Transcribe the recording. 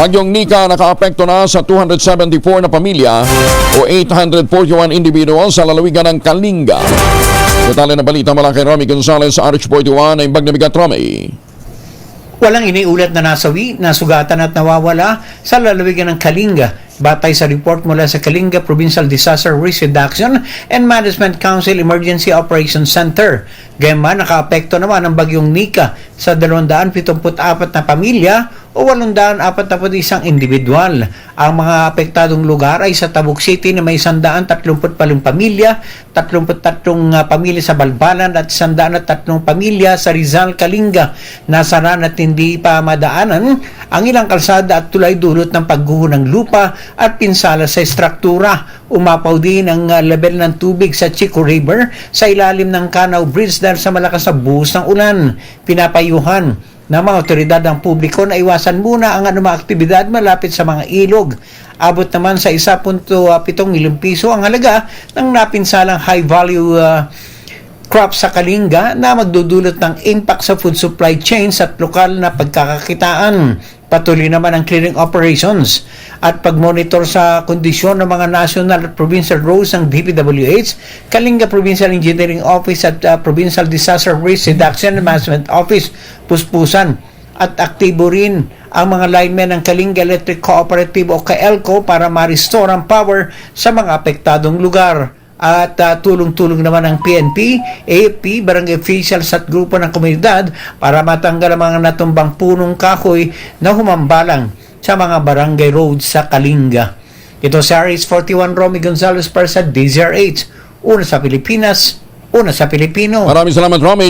Bagyong Nika nakaapekto na sa 274 na pamilya o 841 individuals sa lalawigan ng Kalinga. Detalye ng balita mula kay Romy Gonzalez sa RH41 ay Bagnabigat Romy. Walang iniulat na nasawi, nasugatan at nawawala sa lalawigan ng Kalinga. Batay sa report mula sa Kalinga Provincial Disaster Risk Reduction and Management Council Emergency Operations Center. Gayunman, nakaapekto naman ang bagyong Nika sa 274 na pamilya o 841 individual. Ang mga apektadong lugar ay sa Tabuk City na may 138 pamilya, 33 uh, pamilya sa Balbalan at 103 pamilya sa Rizal, Kalinga. Nasaran at hindi pa madaanan ang ilang kalsada at tulay dulot ng pagguho ng lupa at pinsala sa estruktura. Umapaw din ang uh, level ng tubig sa Chico River sa ilalim ng Canao Bridge dahil sa malakas na buhos ng ulan. Pinapayuhan ng mga otoridad ng publiko na iwasan muna ang anumang aktibidad malapit sa mga ilog. Abot naman sa 1.7 milyong piso ang halaga ng napinsalang high value uh, crop sa Kalinga na magdudulot ng impact sa food supply chains at lokal na pagkakakitaan. Patuloy naman ang clearing operations at pagmonitor sa kondisyon ng mga national at provincial roads ng DPWH, Kalinga Provincial Engineering Office at uh, Provincial Disaster Risk Reduction and Management Office, puspusan. At aktibo rin ang mga linemen ng Kalinga Electric Cooperative o KELCO para ma-restore ang power sa mga apektadong lugar at uh, tulong-tulong naman ng PNP, AFP, barangay officials at grupo ng komunidad para matanggal ang mga natumbang punong kahoy na humambalang sa mga barangay roads sa Kalinga. Ito sa RS41 Romy Gonzalez para sa DZRH. Una sa Pilipinas, una sa Pilipino. Maraming salamat Romy.